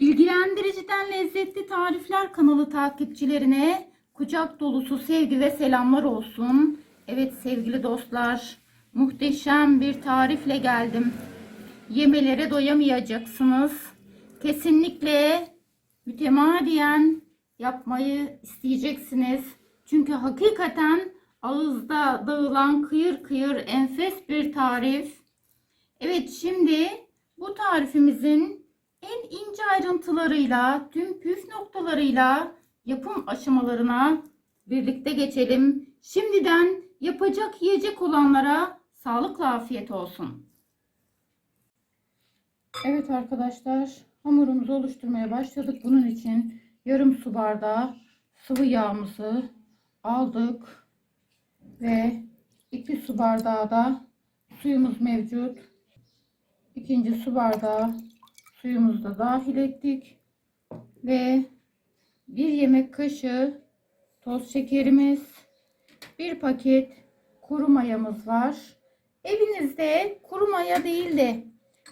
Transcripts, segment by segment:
Bilgilendiriciden Lezzetli Tarifler kanalı takipçilerine kucak dolusu sevgi ve selamlar olsun. Evet sevgili dostlar, muhteşem bir tarifle geldim. Yemelere doyamayacaksınız. Kesinlikle mütemadiyen yapmayı isteyeceksiniz. Çünkü hakikaten ağızda dağılan kıyır kıyır enfes bir tarif. Evet şimdi bu tarifimizin en ince ayrıntılarıyla, tüm püf noktalarıyla yapım aşamalarına birlikte geçelim. Şimdiden yapacak yiyecek olanlara sağlıkla afiyet olsun. Evet arkadaşlar hamurumuzu oluşturmaya başladık. Bunun için yarım su bardağı sıvı yağımızı aldık ve 2 su bardağı da suyumuz mevcut. İkinci su bardağı suyumuzu da dahil ettik ve bir yemek kaşığı toz şekerimiz, bir paket kuru mayamız var. Evinizde kuru maya değil de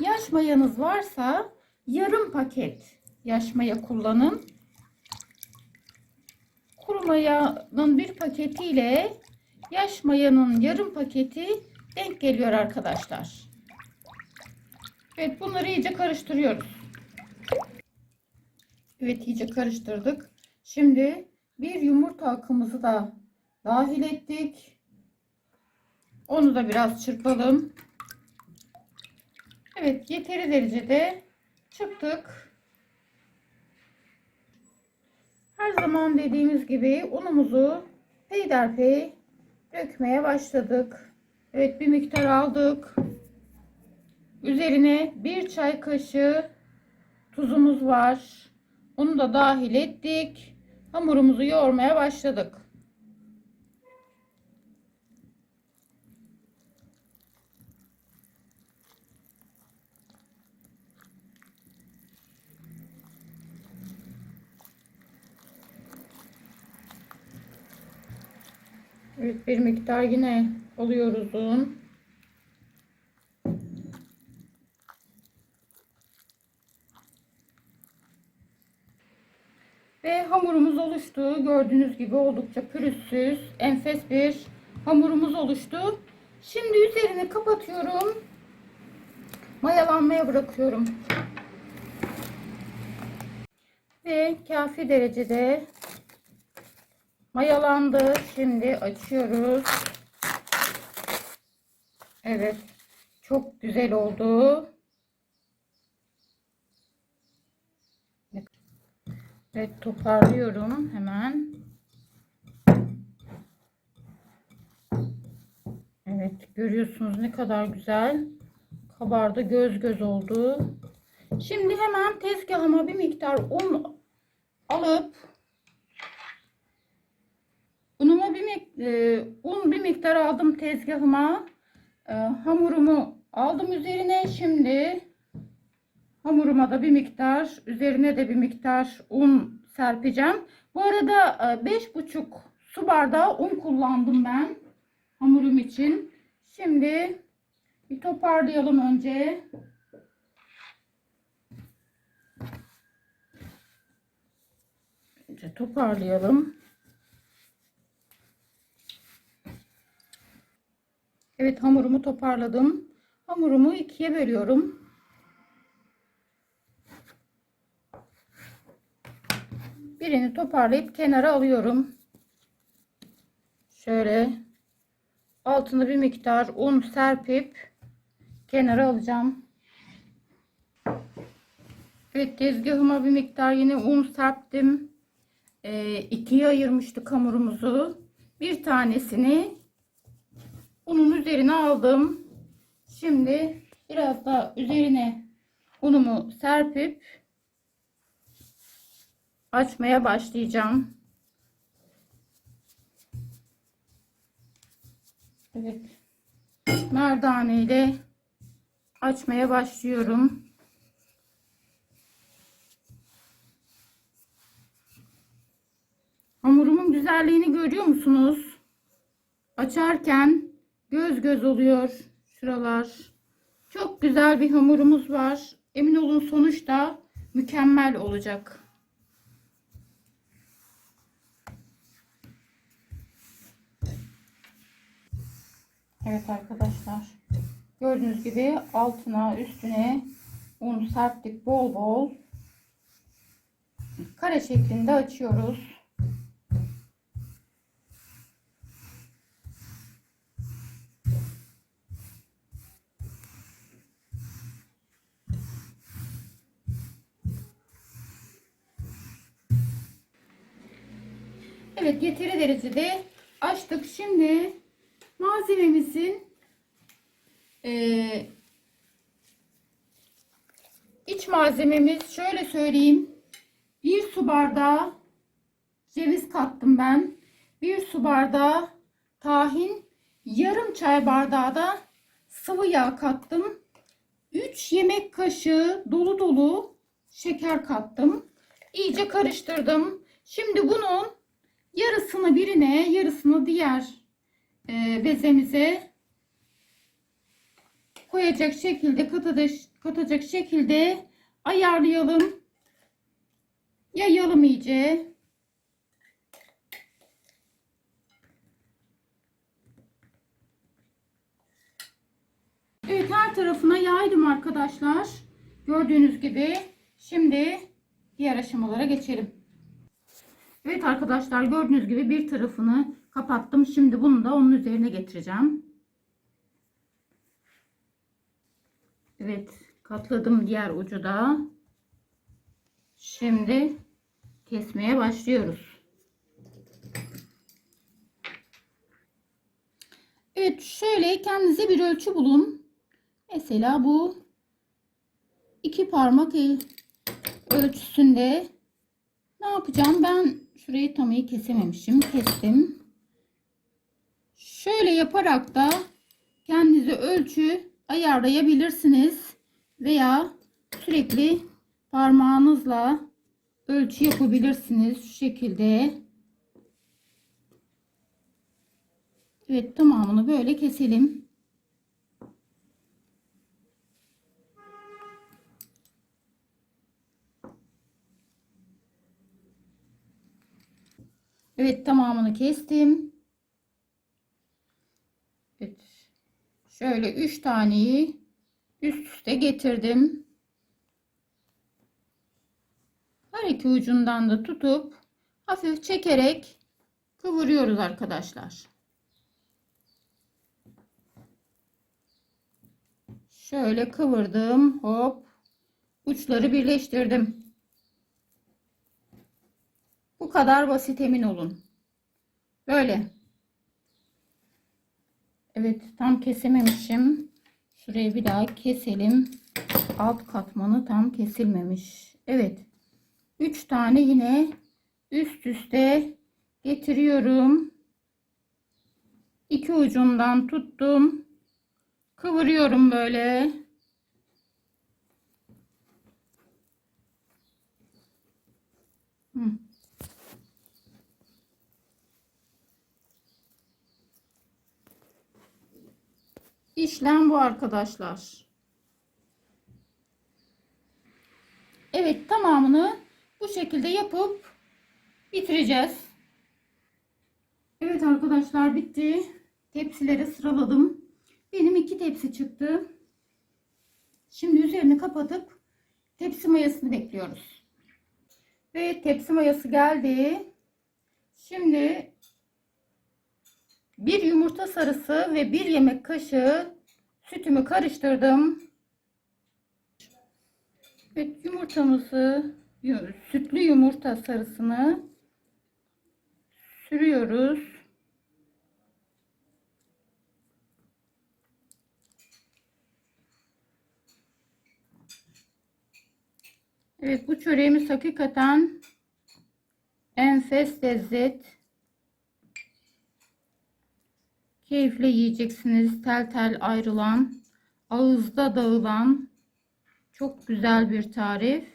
yaş mayanız varsa yarım paket yaş maya kullanın. Kuru mayanın bir paketiyle yaş mayanın yarım paketi denk geliyor arkadaşlar. Evet bunları iyice karıştırıyoruz. Evet iyice karıştırdık. Şimdi bir yumurta akımızı da dahil ettik. Onu da biraz çırpalım. Evet yeteri derecede çırptık. Her zaman dediğimiz gibi unumuzu peyderpey dökmeye başladık. Evet bir miktar aldık. Üzerine bir çay kaşığı tuzumuz var. Onu da dahil ettik. Hamurumuzu yoğurmaya başladık. Evet bir miktar yine alıyoruz un. Ve hamurumuz oluştu. Gördüğünüz gibi oldukça pürüzsüz, enfes bir hamurumuz oluştu. Şimdi üzerini kapatıyorum. Mayalanmaya bırakıyorum. Ve kafi derecede mayalandı. Şimdi açıyoruz. Evet. Çok güzel oldu. Evet toparlıyorum hemen. Evet görüyorsunuz ne kadar güzel kabardı göz göz oldu. Şimdi hemen tezgahıma bir miktar un alıp unumu bir e, un bir miktar aldım tezgahıma. E, hamurumu aldım üzerine. Şimdi Hamuruma da bir miktar, üzerine de bir miktar un serpeceğim. Bu arada 5,5 su bardağı un kullandım ben hamurum için. Şimdi bir toparlayalım önce. Önce toparlayalım. Evet hamurumu toparladım. Hamurumu ikiye bölüyorum. Birini toparlayıp kenara alıyorum. Şöyle altına bir miktar un serpip kenara alacağım. Evet tezgahıma bir miktar yine un serptim. Ee, ikiye ayırmıştık hamurumuzu. Bir tanesini unun üzerine aldım. Şimdi biraz daha üzerine unumu serpip açmaya başlayacağım. Evet. Merdane ile açmaya başlıyorum. Hamurumun güzelliğini görüyor musunuz? Açarken göz göz oluyor şuralar. Çok güzel bir hamurumuz var. Emin olun sonuçta mükemmel olacak. Evet arkadaşlar. Gördüğünüz gibi altına üstüne un serptik bol bol. Kare şeklinde açıyoruz. Evet yeteri derecede açtık. Şimdi malzememizin eee, iç malzememiz şöyle söyleyeyim. Bir su bardağı ceviz kattım ben. Bir su bardağı tahin. Yarım çay bardağı da sıvı yağ kattım. 3 yemek kaşığı dolu dolu şeker kattım. İyice karıştırdım. Şimdi bunun yarısını birine yarısını diğer e, bezemize koyacak şekilde katacak şekilde ayarlayalım. Yayalım iyice. Evet her tarafına yaydım arkadaşlar. Gördüğünüz gibi şimdi diğer aşamalara geçelim. Evet arkadaşlar gördüğünüz gibi bir tarafını kapattım. Şimdi bunu da onun üzerine getireceğim. Evet katladım diğer ucu da. Şimdi kesmeye başlıyoruz. Evet şöyle kendinize bir ölçü bulun. Mesela bu iki parmak el ölçüsünde ne yapacağım? Ben şurayı tam iyi kesememişim. Kestim. Şöyle yaparak da kendinize ölçü ayarlayabilirsiniz. Veya sürekli parmağınızla ölçü yapabilirsiniz. Şu şekilde. Evet tamamını böyle keselim. Evet tamamını kestim. Evet. Şöyle 3 taneyi üst üste getirdim. Her iki ucundan da tutup hafif çekerek kıvırıyoruz arkadaşlar. Şöyle kıvırdım. Hop. Uçları birleştirdim. Kadar basit emin olun. Böyle. Evet tam kesememişim. Şurayı bir daha keselim. Alt katmanı tam kesilmemiş. Evet. 3 tane yine üst üste getiriyorum. İki ucundan tuttum. Kıvırıyorum böyle. İşlem bu arkadaşlar. Evet tamamını bu şekilde yapıp bitireceğiz. Evet arkadaşlar bitti. Tepsileri sıraladım. Benim iki tepsi çıktı. Şimdi üzerini kapatıp tepsi mayasını bekliyoruz. Ve tepsi mayası geldi. Şimdi bir yumurta sarısı ve bir yemek kaşığı sütümü karıştırdım. Evet yumurtamızı sütlü yumurta sarısını sürüyoruz. Evet bu çöreğimiz hakikaten enfes lezzet. Keyifle yiyeceksiniz. Tel tel ayrılan, ağızda dağılan çok güzel bir tarif.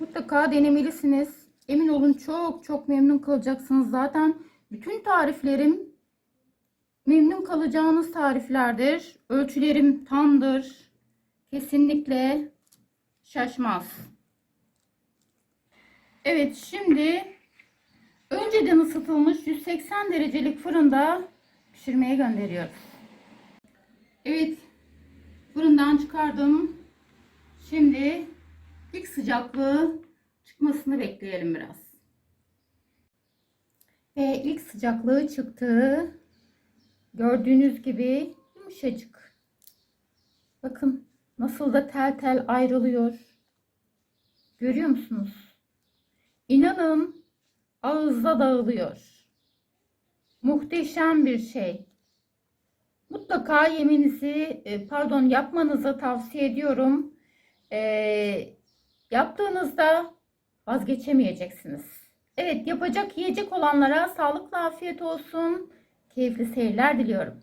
Mutlaka denemelisiniz. Emin olun çok çok memnun kalacaksınız. Zaten bütün tariflerim memnun kalacağınız tariflerdir. Ölçülerim tamdır. Kesinlikle şaşmaz. Evet şimdi önceden ısıtılmış 180 derecelik fırında pişirmeye gönderiyoruz. Evet fırından çıkardım. Şimdi ilk sıcaklığı çıkmasını bekleyelim biraz. Ve ilk sıcaklığı çıktı. Gördüğünüz gibi yumuşacık. Bakın nasıl da tel tel ayrılıyor. Görüyor musunuz? İnanın ağızda dağılıyor. Muhteşem bir şey. Mutlaka yemenizi, e, pardon yapmanızı tavsiye ediyorum. E, yaptığınızda vazgeçemeyeceksiniz. Evet yapacak yiyecek olanlara sağlıklı afiyet olsun. Keyifli seyirler diliyorum.